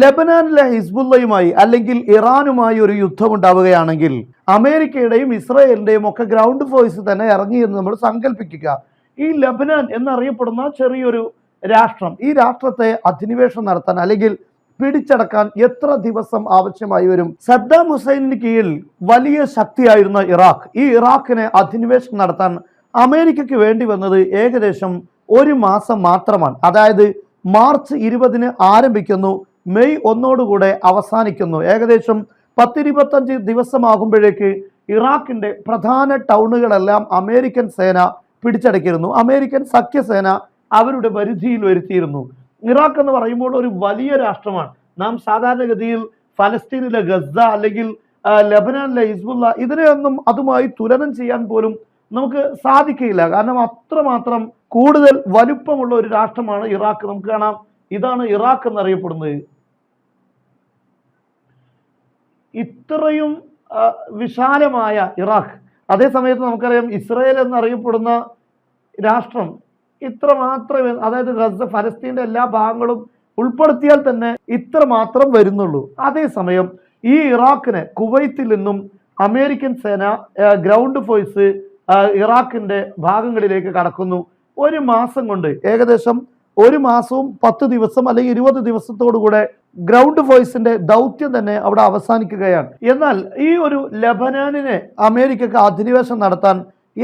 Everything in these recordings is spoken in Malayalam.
ലെബനാനിലെ ഹിസ്ബുള്ളയുമായി അല്ലെങ്കിൽ ഇറാനുമായി ഒരു യുദ്ധം ഉണ്ടാവുകയാണെങ്കിൽ അമേരിക്കയുടെയും ഇസ്രയേലിന്റെയും ഒക്കെ ഗ്രൗണ്ട് ഫോഴ്സ് തന്നെ ഇറങ്ങി എന്ന് നമ്മൾ സങ്കല്പിക്കുക. ഈ ലബനാൻ എന്നറിയപ്പെടുന്ന ചെറിയൊരു രാഷ്ട്രം ഈ രാഷ്ട്രത്തെ അധിനിവേശം നടത്താൻ അല്ലെങ്കിൽ പിടിച്ചടക്കാൻ എത്ര ദിവസം ആവശ്യമായി വരും? സദ്ദാം ഹുസൈനിന് കീഴിൽ വലിയ ശക്തിയായിരുന്ന ഇറാഖ്. ഈ ഇറാഖിനെ അധിനിവേശം നടത്താൻ അമേരിക്കയ്ക്ക് വേണ്ടി വന്നത് ഏകദേശം ഒരു മാസം മാത്രമാണ്. അതായത് മാർച്ച് ഇരുപതിന് ആരംഭിക്കുന്നു. മെയ് ഒന്നോടുകൂടെ അവസാനിക്കുന്നു. ഏകദേശം പത്തിരുപത്തഞ്ച് ദിവസമാകുമ്പോഴേക്ക് ഇറാഖിന്റെ പ്രധാന ടൗണുകളെല്ലാം അമേരിക്കൻ സേന പിടിച്ചടക്കിയിരുന്നു. അമേരിക്കൻ സഖ്യസേന അവരുടെ പരിധിയിൽ വരുത്തിയിരുന്നു. ഇറാഖ് എന്ന് പറയുമ്പോൾ ഒരു വലിയ രാഷ്ട്രമാണ്. നാം സാധാരണഗതിയിൽ ഫലസ്തീനിലെ ഗസ അല്ലെങ്കിൽ ലബനാനിലെ ഹിസ്ബുല്ല ഇതിനെയൊന്നും അതുമായി തുലനം ചെയ്യാൻ പോലും നമുക്ക് സാധിക്കില്ല കാരണം അത്രമാത്രം കൂടുതൽ വലുപ്പമുള്ള ഒരു രാഷ്ട്രമാണ് ഇറാഖ്. നമുക്ക് കാണാം. ഇതാണ് ഇറാഖ് എന്നറിയപ്പെടുന്നത്. ഇത്രയും വിശാലമായ ഇറാഖ്. അതേ സമയത്ത് നമുക്കറിയാം ഇസ്രയേൽ എന്നറിയപ്പെടുന്ന രാഷ്ട്രം ഇത്ര മാത്രമേ അതായത് ഗസ ഫലസ്തീന്റെ എല്ലാ ഭാഗങ്ങളും ഉൾപ്പെടുത്തിയാൽ തന്നെ ഇത്ര മാത്രം വരുന്നുള്ളൂ അതേസമയം ഈ ഇറാഖിനെ കുവൈത്തിൽ നിന്നും അമേരിക്കൻ സേന ഗ്രൗണ്ട് ഫോഴ്സ് ഇറാഖിന്റെ ഭാഗങ്ങളിലേക്ക് കടക്കുന്നു. ഒരു മാസം കൊണ്ട് ഏകദേശം ഒരു മാസവും പത്ത് ദിവസം അല്ലെങ്കിൽ ഇരുപത് ദിവസത്തോടു കൂടെ ഗ്രൗണ്ട് ഫോഴ്സിന്റെ ദൗത്യം തന്നെ അവിടെ അവസാനിക്കുകയാണ്. എന്നാൽ ഈ ഒരു ലബനാനിനെ അമേരിക്കക്ക് അധിനിവേശം നടത്താൻ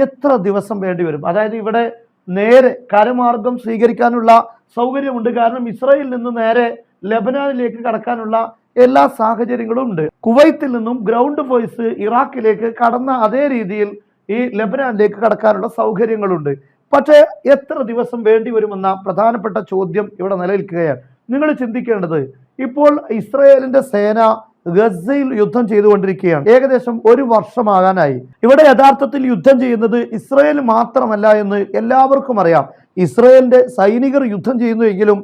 എത്ര ദിവസം വേണ്ടി വരും? അതായത് ഇവിടെ നേരെ കരമാർഗം സ്വീകരിക്കാനുള്ള സൗകര്യമുണ്ട്. കാരണം ഇസ്രയേലിൽ നിന്ന് നേരെ ലബനാനിലേക്ക് കടക്കാനുള്ള എല്ലാ സാഹചര്യങ്ങളും ഉണ്ട്. കുവൈത്തിൽ നിന്നും ഗ്രൗണ്ട് ഫോഴ്സ് ഇറാഖിലേക്ക് കടന്ന അതേ രീതിയിൽ ഈ ലബനാനിലേക്ക് കടക്കാനുള്ള സൗകര്യങ്ങളുണ്ട്. പക്ഷേ എത്ര ദിവസം വേണ്ടി വരുമെന്ന പ്രധാനപ്പെട്ട ചോദ്യം ഇവിടെ നിലനിൽക്കുകയാണ്. നിങ്ങൾ ചിന്തിക്കേണ്ടത് ഇപ്പോൾ ഇസ്രയേലിന്റെ സേന ഗസയിൽ യുദ്ധം ചെയ്തുകൊണ്ടിരിക്കുകയാണ്. ഏകദേശം ഒരു വർഷമാകാനായി. ഇവിടെ യഥാർത്ഥത്തിൽ യുദ്ധം ചെയ്യുന്നത് ഇസ്രയേൽ മാത്രമല്ല എന്ന് എല്ലാവർക്കും അറിയാം. ഇസ്രയേലിന്റെ സൈനികർ യുദ്ധം ചെയ്യുന്നുവെങ്കിലും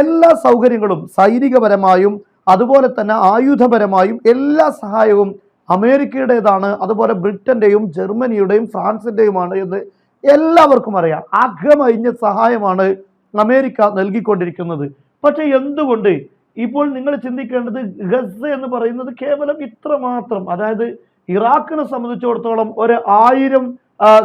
എല്ലാ സൗകര്യങ്ങളും സൈനികപരമായും അതുപോലെ തന്നെ ആയുധപരമായും എല്ലാ സഹായവും അമേരിക്കയുടേതാണ് അതുപോലെ ബ്രിട്ടന്റെയും ജർമ്മനിയുടെയും ഫ്രാൻസിന്റെയുമാണ് എന്ന് എല്ലാവർക്കും അറിയാം. അകമഴിഞ്ഞ സഹായമാണ് അമേരിക്ക നൽകിക്കൊണ്ടിരിക്കുന്നത്. പക്ഷേ എന്തുകൊണ്ട്? ഇപ്പോൾ നിങ്ങൾ ചിന്തിക്കേണ്ടത് ഗസ എന്ന് പറയുന്നത് കേവലം ഇത്ര മാത്രം അതായത് ഇറാഖിനെ സംബന്ധിച്ചിടത്തോളം ഒരു ആയിരം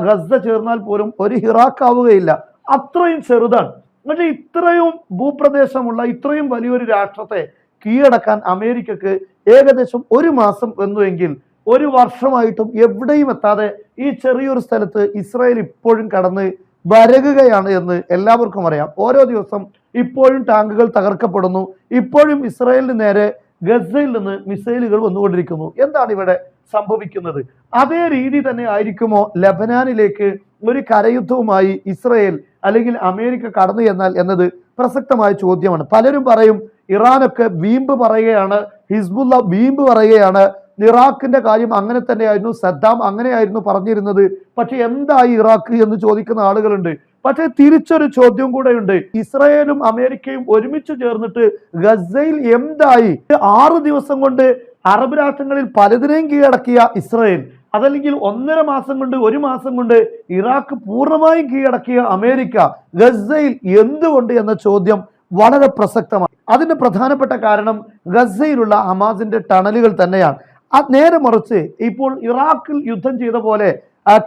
ഗസ ചേർന്നാൽ പോലും ഒരു ഇറാഖ് ആവുകയില്ല അത്രയും ചെറുതാണ്. പക്ഷെ ഇത്രയും ഭൂപ്രദേശമുള്ള ഇത്രയും വലിയൊരു രാഷ്ട്രത്തെ കീഴടക്കാൻ അമേരിക്കക്ക് ഏകദേശം ഒരു മാസം വന്നുവെങ്കിൽ ഒരു വർഷമായിട്ടും എവിടെയും എത്താതെ ഈ ചെറിയൊരു സ്ഥലത്ത് ഇസ്രായേൽ ഇപ്പോഴും കടന്ന് വരകുകയാണ് എന്ന് എല്ലാവർക്കും അറിയാം. ഓരോ ദിവസം ഇപ്പോഴും ടാങ്കുകൾ തകർക്കപ്പെടുന്നു. ഇപ്പോഴും ഇസ്രായേലിന് നേരെ ഗസയിൽ നിന്ന് മിസൈലുകൾ വന്നുകൊണ്ടിരിക്കുന്നു. എന്താണ് ഇവിടെ സംഭവിക്കുന്നത്? അതേ രീതി തന്നെ ആയിരിക്കുമോ ലബനാനിലേക്ക് ഒരു കരയുദ്ധവുമായി ഇസ്രയേൽ അല്ലെങ്കിൽ അമേരിക്ക കടന്നു എന്നാൽ എന്നത് പ്രസക്തമായ ചോദ്യമാണ്. പലരും പറയും ഇറാനൊക്കെ വീമ്പ് പറയുകയാണ് ഹിസ്ബുല്ല വീമ്പ് പറയുകയാണ് ഇറാഖിന്റെ കാര്യം അങ്ങനെ തന്നെയായിരുന്നു സദ്ദാം അങ്ങനെയായിരുന്നു പറഞ്ഞിരുന്നത്. പക്ഷെ എന്തായി ഇറാഖ് എന്ന് ചോദിക്കുന്ന ആളുകളുണ്ട്. പക്ഷേ തിരിച്ചൊരു ചോദ്യം കൂടെയുണ്ട്. ഇസ്രയേലും അമേരിക്കയും ഒരുമിച്ച് ചേർന്നിട്ട് ഗസയിൽ എന്തായി? ആറ് ദിവസം കൊണ്ട് അറബ് രാഷ്ട്രങ്ങളിൽ പലതിനെയും കീഴടക്കിയ ഇസ്രയേൽ. അതല്ലെങ്കിൽ ഒന്നര മാസം കൊണ്ട് ഒരു മാസം കൊണ്ട് ഇറാഖ് പൂർണമായും കീഴടക്കിയ അമേരിക്ക ഗസയിൽ എന്തുകൊണ്ട് എന്ന ചോദ്യം വളരെ പ്രസക്തമാണ്. അതിന്റെ പ്രധാനപ്പെട്ട കാരണം ഗസയിലുള്ള ഹമാസിന്റെ ടണലുകൾ തന്നെയാണ്. അത് നേരെ മറിച്ച് ഇപ്പോൾ ഇറാഖിൽ യുദ്ധം ചെയ്ത പോലെ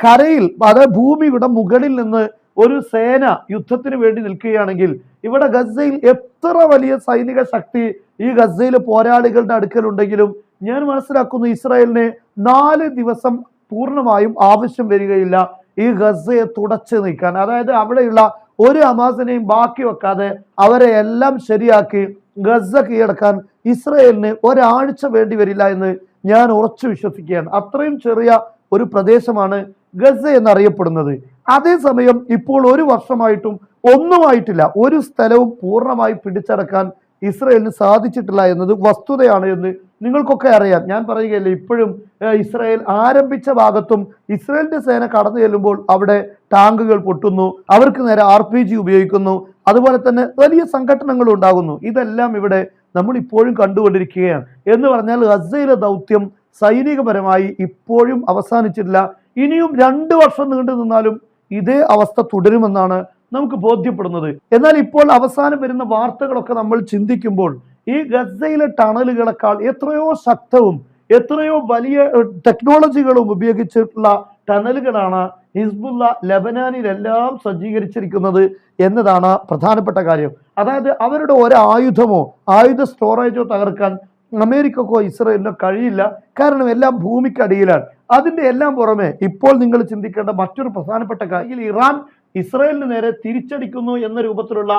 കരയിൽ അതായത് ഭൂമിയുടെ മുകളിൽ നിന്ന് ഒരു സേന യുദ്ധത്തിന് വേണ്ടി നിൽക്കുകയാണെങ്കിൽ ഇവിടെ ഗസയിൽ എത്ര വലിയ സൈനിക ശക്തി ഈ ഗസയിലെ പോരാളികളുടെ അടുക്കലുണ്ടെങ്കിലും ഞാൻ മനസ്സിലാക്കുന്നു ഇസ്രായേലിന് നാല് ദിവസം പൂർണമായും ആവശ്യം വരികയില്ല ഈ ഗസയെ തുടച്ചു നീക്കാൻ. അതായത് അവിടെയുള്ള ഒരു അമാസിനെയും ബാക്കി വെക്കാതെ അവരെ എല്ലാം ശരിയാക്കി ഗസ കീഴടക്കാൻ ഇസ്രയേലിന് ഒരാഴ്ച വേണ്ടി വരില്ല എന്ന് ഞാൻ ഉറച്ചു വിശ്വസിക്കുകയാണ്. അത്രയും ചെറിയ ഒരു പ്രദേശമാണ് ഗസ എന്നറിയപ്പെടുന്നത്. അതേസമയം ഇപ്പോൾ ഒരു വർഷമായിട്ടും ഒന്നുമായിട്ടില്ല ഒരു സ്ഥലവും പൂർണമായി പിടിച്ചടക്കാൻ ഇസ്രയേലിന് സാധിച്ചിട്ടില്ല എന്നത് വസ്തുതയാണ് എന്ന് നിങ്ങൾക്കൊക്കെ അറിയാം. ഞാൻ പറയുകയല്ലേ ഇപ്പോഴും ഇസ്രായേൽ ആരംഭിച്ച ഭാഗത്തും ഇസ്രായേലിന്റെ സേന കടന്നു ചെല്ലുമ്പോൾ അവിടെ ടാങ്കുകൾ പൊട്ടുന്നു അവർക്ക് നേരെ ആർ ഉപയോഗിക്കുന്നു അതുപോലെ തന്നെ വലിയ സംഘടനകൾ ഉണ്ടാകുന്നു. ഇതെല്ലാം ഇവിടെ നമ്മൾ ഇപ്പോഴും കണ്ടുകൊണ്ടിരിക്കുകയാണ്. എന്ന് പറഞ്ഞാൽ ഗസയിലെ ദൗത്യം സൈനികപരമായി ഇപ്പോഴും അവസാനിച്ചിട്ടില്ല. ഇനിയും രണ്ട് വർഷം നീണ്ടു നിന്നാലും ഇതേ അവസ്ഥ തുടരുമെന്നാണ് നമുക്ക് ബോധ്യപ്പെടുന്നത്. എന്നാൽ ഇപ്പോൾ അവസാനം വരുന്ന വാർത്തകളൊക്കെ നമ്മൾ ചിന്തിക്കുമ്പോൾ ഈ ഗസയിലെ ടണലുകളെക്കാൾ എത്രയോ ശക്തവും എത്രയോ വലിയ ടെക്നോളജികളും ഉപയോഗിച്ചിട്ടുള്ള ടണലുകളാണ് ഹിസ്ബുല്ല ലബനാനിലെല്ലാം സജ്ജീകരിച്ചിരിക്കുന്നത്. എന്നതാണ് പ്രധാനപ്പെട്ട കാര്യം. അതായത് അവരുടെ ഒരായുധമോ ആയുധ സ്റ്റോറേജോ തകർക്കാൻ അമേരിക്കക്കോ ഇസ്രയേലിനോ കഴിയില്ല. കാരണം എല്ലാം ഭൂമിക്കടിയിലാണ് അതിന്റെ എല്ലാം പുറമെ ഇപ്പോൾ നിങ്ങൾ ചിന്തിക്കേണ്ട മറ്റൊരു പ്രധാനപ്പെട്ട കാര്യം ഇറാൻ ഇസ്രയേലിന് നേരെ തിരിച്ചടിക്കുന്നു എന്ന രൂപത്തിലുള്ള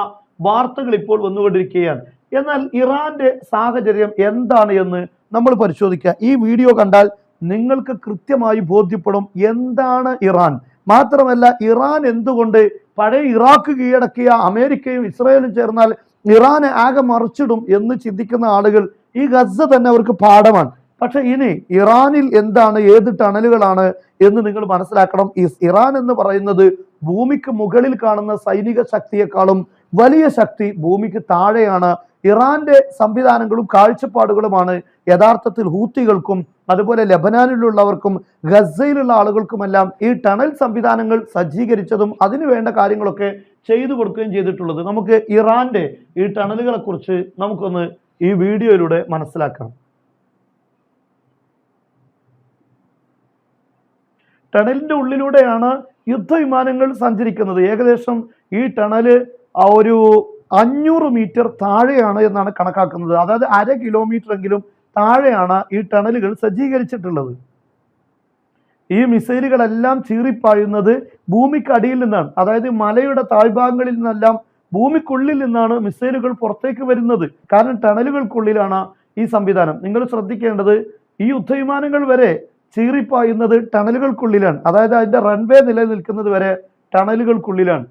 വാർത്തകൾ ഇപ്പോൾ വന്നുകൊണ്ടിരിക്കുകയാണ്. എന്നാൽ ഇറാന്റെ സാഹചര്യം എന്താണ് എന്ന് നമ്മൾ പരിശോധിക്കുക ഈ വീഡിയോ കണ്ടാൽ നിങ്ങൾക്ക് കൃത്യമായി ബോധ്യപ്പെടും എന്താണ് ഇറാൻ. മാത്രമല്ല ഇറാൻ എന്തുകൊണ്ട് പഴയ ഇറാഖ് കീഴടക്കിയ അമേരിക്കയും ഇസ്രായേലും ചേർന്നാൽ ഇറാനെ ആകെ മറിച്ചിടും എന്ന് ചിന്തിക്കുന്ന ആളുകൾ ഈ ഗസ തന്നെ അവർക്ക് പാഠമാണ്. പക്ഷെ ഇനി ഇറാനിൽ എന്താണ് ഏത് ടണലുകളാണ് എന്ന് നിങ്ങൾ മനസ്സിലാക്കണം. ഈ ഇറാൻ എന്ന് പറയുന്നത് ഭൂമിക്ക് മുകളിൽ കാണുന്ന സൈനിക ശക്തിയെക്കാളും വലിയ ശക്തി ഭൂമിക്ക് താഴെയാണ്. ഇറാന്റെ സംവിധാനങ്ങളും കാഴ്ചപ്പാടുകളുമാണ് യഥാർത്ഥത്തിൽ ഹൂത്തികൾക്കും അതുപോലെ ലബനാനിലുള്ളവർക്കും ഗസയിലുള്ള ആളുകൾക്കുമെല്ലാം ഈ ടണൽ സംവിധാനങ്ങൾ സജ്ജീകരിച്ചതും അതിനു വേണ്ട കാര്യങ്ങളൊക്കെ ചെയ്തു കൊടുക്കുകയും ചെയ്തിട്ടുള്ളത്. നമുക്ക് ഇറാന്റെ ഈ ടണലുകളെ കുറിച്ച് നമുക്കൊന്ന് ഈ വീഡിയോയിലൂടെ മനസ്സിലാക്കാം. ടണലിന്റെ ഉള്ളിലൂടെയാണ് യുദ്ധവിമാനങ്ങൾ സഞ്ചരിക്കുന്നത്. ഏകദേശം ഈ ടണൽ ഒരു അഞ്ഞൂറ് മീറ്റർ താഴെയാണ് എന്നാണ് കണക്കാക്കുന്നത്. അതായത് അര കിലോമീറ്റർ എങ്കിലും താഴെയാണ് ഈ ടണലുകൾ സജ്ജീകരിച്ചിട്ടുള്ളത്. ഈ മിസൈലുകളെല്ലാം ചീറിപ്പായുന്നത് ഭൂമിക്കടിയിൽ നിന്നാണ്. അതായത് മലയുടെ താഴ്ഭാഗങ്ങളിൽ നിന്നെല്ലാം ഭൂമിക്കുള്ളിൽ നിന്നാണ് മിസൈലുകൾ പുറത്തേക്ക് വരുന്നത്. കാരണം ടണലുകൾക്കുള്ളിലാണ് ഈ സംവിധാനം. നിങ്ങൾ ശ്രദ്ധിക്കേണ്ടത് ഈ യുദ്ധവിമാനങ്ങൾ വരെ ചീറിപ്പായുന്നത് ടണലുകൾക്കുള്ളിലാണ്. അതായത് അതിന്റെ റൺവേ നിലനിൽക്കുന്നത് വരെ ടണലുകൾക്കുള്ളിലാണ്.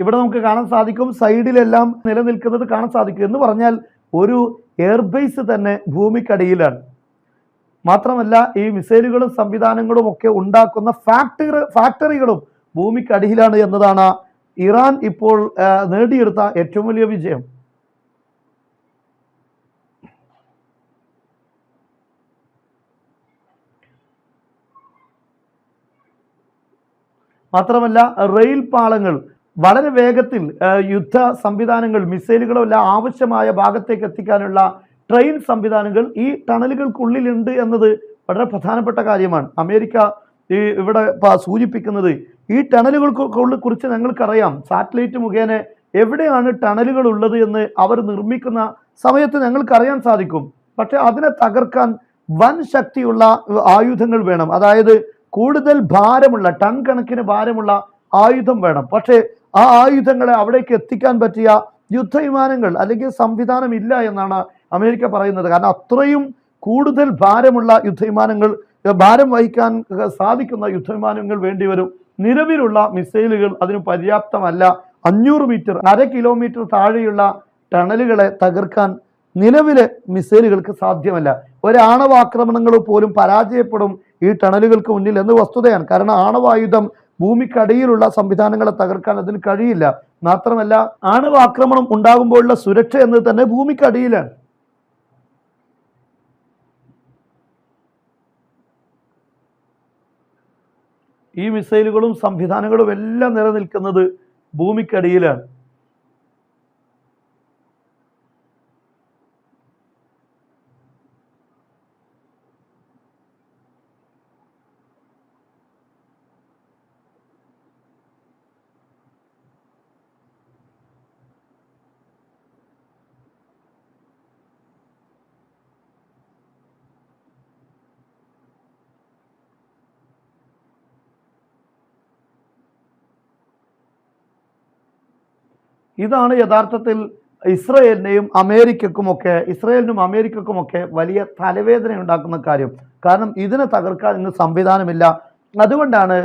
ഇവിടെ നമുക്ക് കാണാൻ സാധിക്കും. സൈഡിലെല്ലാം നിലനിൽക്കുന്നത് കാണാൻ സാധിക്കും. എന്ന് പറഞ്ഞാൽ ഒരു എയർബേസ് തന്നെ ഭൂമിക്കടിയിലാണ്. മാത്രമല്ല ഈ മിസൈലുകളും സംവിധാനങ്ങളും ഒക്കെ ഉണ്ടാക്കുന്ന ഫാക്ടറി ഫാക്ടറികളും ഭൂമിക്കടിയിലാണ് എന്നതാണ് ഇറാൻ ഇപ്പോൾ നേടിയെടുത്ത ഏറ്റവും വലിയ വിജയം. മാത്രമല്ല റെയിൽ പാളങ്ങൾ വളരെ വേഗത്തിൽ യുദ്ധ സംവിധാനങ്ങൾ മിസൈലുകളോ എല്ലാം ആവശ്യമായ ഭാഗത്തേക്ക് എത്തിക്കാനുള്ള ട്രെയിൻ സംവിധാനങ്ങൾ ഈ ടണലുകൾക്കുള്ളിലുണ്ട് എന്നത് വളരെ പ്രധാനപ്പെട്ട കാര്യമാണ്. അമേരിക്ക ഈ ഇവിടെ സൂചിപ്പിക്കുന്നത് ഈ ടണലുകൾക്ക് കുറിച്ച് ഞങ്ങൾക്കറിയാം. സാറ്റലൈറ്റ് മുഖേന എവിടെയാണ് ടണലുകൾ ഉള്ളത് എന്ന് അവർ നിർമ്മിക്കുന്ന സമയത്ത് ഞങ്ങൾക്കറിയാൻ സാധിക്കും. പക്ഷെ അതിനെ തകർക്കാൻ വൻ ശക്തിയുള്ള ആയുധങ്ങൾ വേണം. അതായത് കൂടുതൽ ഭാരമുള്ള ടൺ കണക്കിന് ഭാരമുള്ള ആയുധം വേണം. പക്ഷേ ആ ആയുധങ്ങളെ അവിടേക്ക് എത്തിക്കാൻ പറ്റിയ യുദ്ധവിമാനങ്ങൾ അല്ലെങ്കിൽ സംവിധാനം ഇല്ല എന്നാണ് അമേരിക്ക പറയുന്നത്. കാരണം അത്രയും കൂടുതൽ ഭാരമുള്ള യുദ്ധവിമാനങ്ങൾ ഭാരം വഹിക്കാൻ സാധിക്കുന്ന യുദ്ധവിമാനങ്ങൾ വേണ്ടിവരും. നിലവിലുള്ള മിസൈലുകൾ അതിന് പര്യാപ്തമല്ല. അഞ്ഞൂറ് മീറ്റർ അര കിലോമീറ്റർ താഴെയുള്ള ടണലുകളെ തകർക്കാൻ നിലവിലെ മിസൈലുകൾക്ക് സാധ്യമല്ല. ഒരാണവാക്രമണങ്ങൾ പോലും പരാജയപ്പെടും ഈ ടണലുകൾക്ക് മുന്നിൽ എന്ന് വസ്തുതയാണ്. കാരണം ആണവായുധം ഭൂമിക്കടിയിലുള്ള സംവിധാനങ്ങളെ തകർക്കാൻ അതിന് കഴിയില്ല. മാത്രമല്ല ആണവ ആക്രമണം ഉണ്ടാകുമ്പോഴുള്ള സുരക്ഷ എന്നത് തന്നെ ഭൂമിക്കടിയിലാണ്. ഈ മിസൈലുകളും സംവിധാനങ്ങളും എല്ലാം നിലനിൽക്കുന്നത് ഭൂമിക്കടിയിലാണ്. ഇതാണ് യഥാർത്ഥത്തിൽ ഇസ്രയേലിനെയും അമേരിക്കക്കുമൊക്കെ ഇസ്രയേലിനും അമേരിക്കക്കുമൊക്കെ വലിയ തലവേദന ഉണ്ടാക്കുന്ന കാര്യം. കാരണം ഇതിനെ തകർക്കാൻ ഇന്ന് സംവിധാനമില്ല. അതുകൊണ്ടാണ്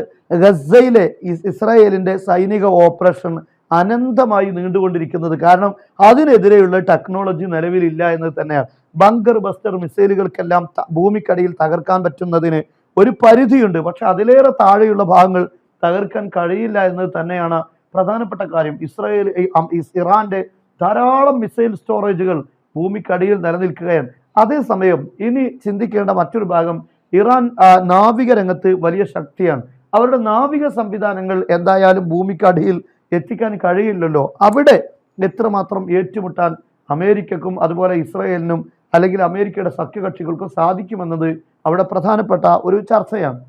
ഗസയിലെ ഇസ്രായേലിന്റെ സൈനിക ഓപ്പറേഷൻ അനന്തമായി നീണ്ടുകൊണ്ടിരിക്കുന്നത്. കാരണം അതിനെതിരെയുള്ള ടെക്നോളജി നിലവിലില്ല എന്ന് തന്നെയാണ്. ബങ്കർ ബസ്റ്റർ മിസൈലുകൾക്കെല്ലാം ഭൂമിക്കടിയിൽ തകർക്കാൻ പറ്റുന്നതിന് ഒരു പരിധിയുണ്ട്. പക്ഷെ അതിലേറെ താഴെയുള്ള ഭാഗങ്ങൾ തകർക്കാൻ കഴിയില്ല എന്നത് തന്നെയാണ് പ്രധാനപ്പെട്ട കാര്യം ഇസ്രായേൽ ഇറാന്റെ ധാരാളം മിസൈൽ സ്റ്റോറേജുകൾ ഭൂമിക്കടിയിൽ നിലനിൽക്കുകയാണ്. അതേസമയം ഇനി ചിന്തിക്കേണ്ട മറ്റൊരു ഭാഗം ഇറാൻ നാവിക രംഗത്ത് വലിയ ശക്തിയാണ്. അവരുടെ നാവിക സംവിധാനങ്ങൾ എന്തായാലും ഭൂമിക്കടിയിൽ എത്തിക്കാൻ കഴിയില്ലല്ലോ. അവിടെ എത്രമാത്രം ഏറ്റുമുട്ടാൻ അമേരിക്കക്കും അതുപോലെ ഇസ്രായേലിനും അല്ലെങ്കിൽ അമേരിക്കയുടെ സഖ്യകക്ഷികൾക്കും സാധിക്കുമെന്നത് അവിടെ പ്രധാനപ്പെട്ട ഒരു ചർച്ചയാണ്.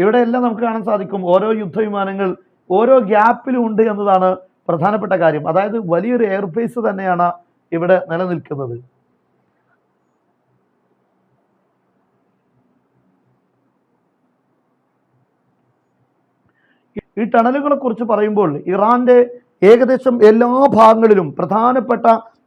ഇവിടെ എല്ലാം നമുക്ക് കാണാൻ സാധിക്കും ഓരോ യുദ്ധവിമാനങ്ങൾ ഓരോ ഗ്യാപ്പിലും ഉണ്ട് എന്നതാണ് പ്രധാനപ്പെട്ട കാര്യം. അതായത് വലിയൊരു എയർഫേസ് തന്നെയാണ് ഇവിടെ നിലനിൽക്കുന്നത്. ഈ ടണലുകളെ കുറിച്ച് പറയുമ്പോൾ ഇറാന്റെ ഏകദേശം എല്ലാ ഭാഗങ്ങളിലും പ്രധാനപ്പെട്ട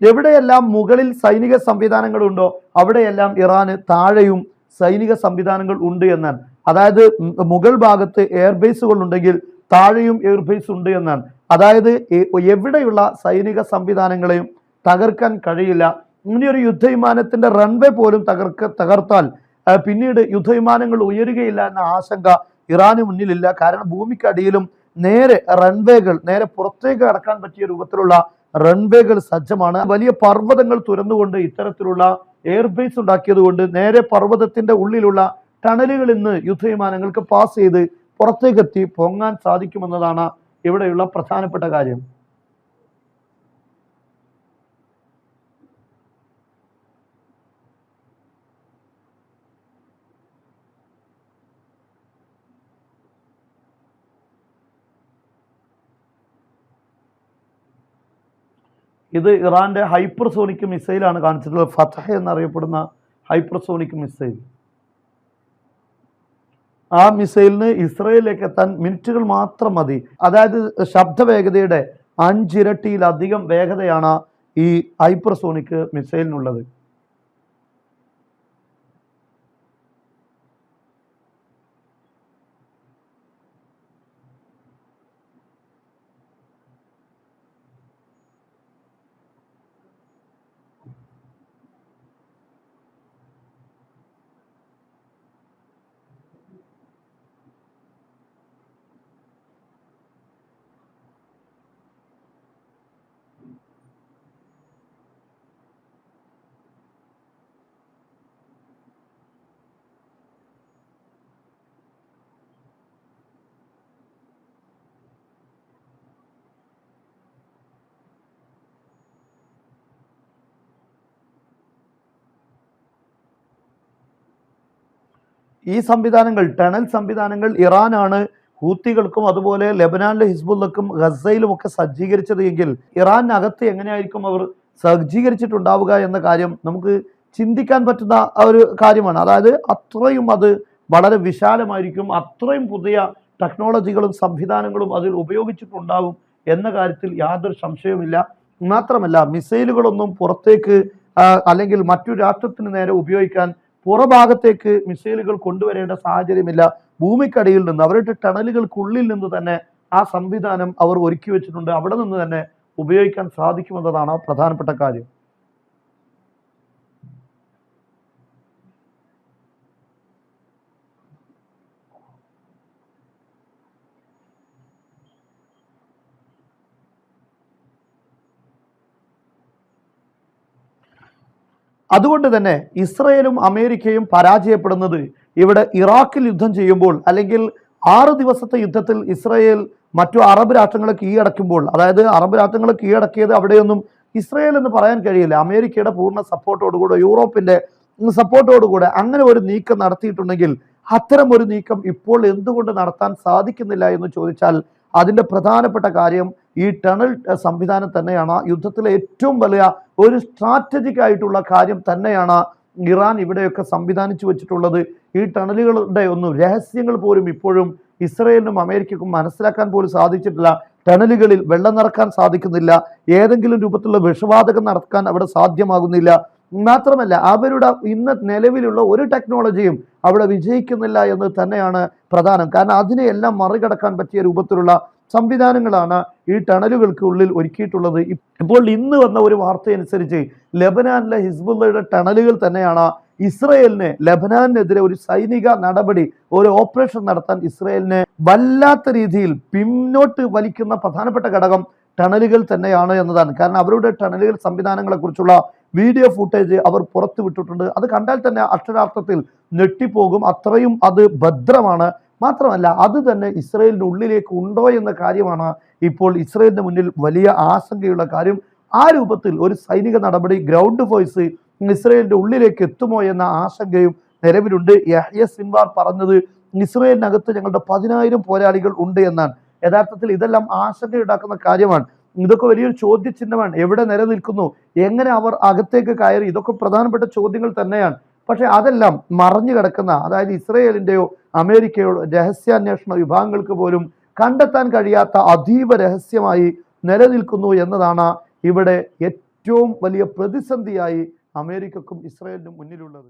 എവിടെയെല്ലാം മുകളിൽ സൈനിക സംവിധാനങ്ങളുണ്ടോ അവിടെയെല്ലാം ഇറാന് താഴെയും സൈനിക സംവിധാനങ്ങൾ ഉണ്ട് എന്നാണ്. അതായത് മുകൾ ഭാഗത്ത് എയർബേസുകൾ ഉണ്ടെങ്കിൽ താഴെയും എയർബേസ് ഉണ്ട് എന്നാണ്. അതായത് എവിടെയുള്ള സൈനിക സംവിധാനങ്ങളെയും തകർക്കാൻ കഴിയില്ല. ഇനിയൊരു യുദ്ധവിമാനത്തിന്റെ റൺവേ പോലും തകർക്ക തകർത്താൽ പിന്നീട് യുദ്ധവിമാനങ്ങൾ ഉയരുകയില്ല എന്ന ആശങ്ക ഇറാന് മുന്നിലില്ല. കാരണം ഭൂമിക്കടിയിലും നേരെ റൺവേകൾ നേരെ പുറത്തേക്ക് കടക്കാൻ പറ്റിയ രൂപത്തിലുള്ള റൺവേകൾ സജ്ജമാണ്. വലിയ പർവതങ്ങൾ തുരന്നുകൊണ്ട് ഇത്തരത്തിലുള്ള എയർബേസ് ഉണ്ടാക്കിയത് കൊണ്ട് നേരെ പർവതത്തിന്റെ ഉള്ളിലുള്ള ടണലുകളിൽ നിന്ന് യുദ്ധവിമാനങ്ങൾക്ക് പാസ് ചെയ്ത് പുറത്തേക്കെത്തി പൊങ്ങാൻ സാധിക്കുമെന്നതാണ് ഇവിടെയുള്ള പ്രധാനപ്പെട്ട കാര്യം. ഇത് ഇറാന്റെ ഹൈപ്പർസോണിക് മിസൈലാണ് കാണിച്ചിട്ടുള്ളത്. ഫതഹ എന്നറിയപ്പെടുന്ന ഹൈപ്പർസോണിക് മിസൈൽ. ആ മിസൈലിന് ഇസ്രയേലിലേക്ക് എത്താൻ മിനിറ്റുകൾ മാത്രം മതി. അതായത് ശബ്ദവേഗതയുടെ അഞ്ചിരട്ടിയിലധികം വേഗതയാണ് ഈ ഹൈപ്പർസോണിക് മിസൈലിനുള്ളത്. ഈ സംവിധാനങ്ങൾ ടണൽ സംവിധാനങ്ങൾ ഇറാനാണ് ഹൂത്തികൾക്കും അതുപോലെ ലെബനാനിലെ ഹിസ്ബുല്ലക്കും ഗസയിലും ഒക്കെ സജ്ജീകരിച്ചത് എങ്കിൽ ഇറാനകത്ത് എങ്ങനെയായിരിക്കും അവർ സജ്ജീകരിച്ചിട്ടുണ്ടാവുക എന്ന കാര്യം നമുക്ക് ചിന്തിക്കാൻ പറ്റുന്ന ഒരു കാര്യമാണ്. അതായത് അത്രയും അത് വളരെ വിശാലമായിരിക്കും അത്രയും പുതിയ ടെക്നോളജികളും സംവിധാനങ്ങളും അതിൽ ഉപയോഗിച്ചിട്ടുണ്ടാവും എന്ന കാര്യത്തിൽ യാതൊരു സംശയവുമില്ല. മാത്രമല്ല മിസൈലുകളൊന്നും പുറത്തേക്ക് അല്ലെങ്കിൽ മറ്റു രാഷ്ട്രത്തിന് നേരെ ഉപയോഗിക്കാൻ പുറഭാഗത്തേക്ക് മിസൈലുകൾ കൊണ്ടുവരേണ്ട സാഹചര്യമില്ല. ഭൂമിക്കടിയിൽ നിന്ന് അവരുടെ ടണലുകൾക്കുള്ളിൽ നിന്ന് തന്നെ ആ സംവിധാനം അവർ ഒരുക്കി വെച്ചിട്ടുണ്ട്. അവിടെ നിന്ന് തന്നെ ഉപയോഗിക്കാൻ സാധിക്കുമെന്നതാണ് പ്രധാനപ്പെട്ട കാര്യം. അതുകൊണ്ട് തന്നെ ഇസ്രയേലും അമേരിക്കയും പരാജയപ്പെടുന്നത് ഇവിടെ ഇറാഖിൽ യുദ്ധം ചെയ്യുമ്പോൾ അല്ലെങ്കിൽ ആറ് ദിവസത്തെ യുദ്ധത്തിൽ ഇസ്രയേൽ മറ്റു അറബ് രാഷ്ട്രങ്ങളെ കീഴടക്കുമ്പോൾ അതായത് അറബ് രാഷ്ട്രങ്ങളെ കീഴടക്കിയത് അവിടെയൊന്നും ഇസ്രയേൽ എന്ന് പറയാൻ കഴിയില്ല. അമേരിക്കയുടെ പൂർണ സപ്പോർട്ടോടുകൂടെ യൂറോപ്പിന്റെ സപ്പോർട്ടോടുകൂടെ അങ്ങനെ ഒരു നീക്കം നടത്തിയിട്ടുണ്ടെങ്കിൽ അത്തരം ഒരു നീക്കം ഇപ്പോൾ എന്തുകൊണ്ട് നടത്താൻ സാധിക്കുന്നില്ല എന്ന് ചോദിച്ചാൽ അതിന്റെ പ്രധാനപ്പെട്ട കാര്യം ഈ ടണൽ സംവിധാനം തന്നെയാണ്. യുദ്ധത്തിലെ ഏറ്റവും വലിയ ഒരു സ്ട്രാറ്റജിക് ആയിട്ടുള്ള കാര്യം തന്നെയാണ് ഇറാൻ ഇവിടെയൊക്കെ സംവിധാനിച്ചു വെച്ചിട്ടുള്ളത്. ഈ ടണലുകളുടെ ഒന്നും രഹസ്യങ്ങൾ പോലും ഇപ്പോഴും ഇസ്രയേലിനും അമേരിക്കക്കും മനസ്സിലാക്കാൻ പോലും സാധിച്ചിട്ടില്ല. ടണലുകളിൽ വെള്ളം നിറക്കാൻ സാധിക്കുന്നില്ല. ഏതെങ്കിലും രൂപത്തിലുള്ള വിഷവാതകം നടക്കാൻ അവിടെ സാധ്യമാകുന്നില്ല. മാത്രമല്ല അവരുടെ ഇന്ന് നിലവിലുള്ള ഒരു ടെക്നോളജിയും അവിടെ വിജയിക്കുന്നില്ല എന്ന് തന്നെയാണ് പ്രധാനം. കാരണം അതിനെയെല്ലാം മറികടക്കാൻ പറ്റിയ രൂപത്തിലുള്ള സംവിധാനങ്ങളാണ് ഈ ടണലുകൾക്ക് ഉള്ളിൽ ഒരുക്കിയിട്ടുള്ളത്. ഇപ്പോൾ ഇന്ന് വന്ന ഒരു വാർത്തയനുസരിച്ച് ലബനാനിലെ ഹിസ്ബുള്ളയുടെ ടണലുകൾ തന്നെയാണ് ഇസ്രയേലിന് ലബനാനെതിരെ ഒരു സൈനിക നടപടി ഒരു ഓപ്പറേഷൻ നടത്താൻ ഇസ്രയേലിന് വല്ലാത്ത രീതിയിൽ പിന്നോട്ട് വലിക്കുന്ന പ്രധാനപ്പെട്ട ഘടകം ടണലുകൾ തന്നെയാണ് എന്നതാണ്. കാരണം അവരുടെ ടണലുകൾ സംവിധാനങ്ങളെ കുറിച്ചുള്ള വീഡിയോ ഫുട്ടേജ് അവർ പുറത്തു വിട്ടിട്ടുണ്ട് അത് കണ്ടാൽ തന്നെ അക്ഷരാർത്ഥത്തിൽ ഞെട്ടിപ്പോകും. അത്രയും അത് ഭദ്രമാണ്. മാത്രമല്ല അത് തന്നെ ഇസ്രയേലിന്റെ ഉള്ളിലേക്ക് ഉണ്ടോ എന്ന കാര്യമാണ് ഇപ്പോൾ ഇസ്രയേലിന്റെ മുന്നിൽ വലിയ ആശങ്കയുള്ള കാര്യം. ആ രൂപത്തിൽ ഒരു സൈനിക നടപടി ഗ്രൗണ്ട് ഫോഴ്സ് ഇസ്രയേലിന്റെ ഉള്ളിലേക്ക് എത്തുമോ എന്ന ആശങ്കയും നിലവിലുണ്ട്. യഹ്യ സിൻവാർ പറഞ്ഞത് ഇസ്രയേലിനകത്ത് ഞങ്ങളുടെ പതിനായിരം പോരാളികൾ ഉണ്ട് എന്നാണ്. യഥാർത്ഥത്തിൽ ഇതെല്ലാം ആശങ്കയുണ്ടാക്കുന്ന കാര്യമാണ്. ഇതൊക്കെ വലിയൊരു ചോദ്യചിഹ്നമാണ്. എവിടെ നിലനിൽക്കുന്നു? എങ്ങനെ അവർ അകത്തേക്ക് കയറി? ഇതൊക്കെ പ്രധാനപ്പെട്ട ചോദ്യങ്ങൾ തന്നെയാണ്. പക്ഷെ അതെല്ലാം മറഞ്ഞു കിടക്കുന്ന അതായത് ഇസ്രയേലിന്റെയോ അമേരിക്കയോ രഹസ്യാന്വേഷണ വിഭാഗങ്ങൾക്ക് പോലും കണ്ടെത്താൻ കഴിയാത്ത അതീവ രഹസ്യമായി നിലനിൽക്കുന്നു എന്നതാണ് ഇവിടെ ഏറ്റവും വലിയ പ്രതിസന്ധിയായി അമേരിക്കക്കും ഇസ്രയേലിനും മുന്നിലുള്ളത്.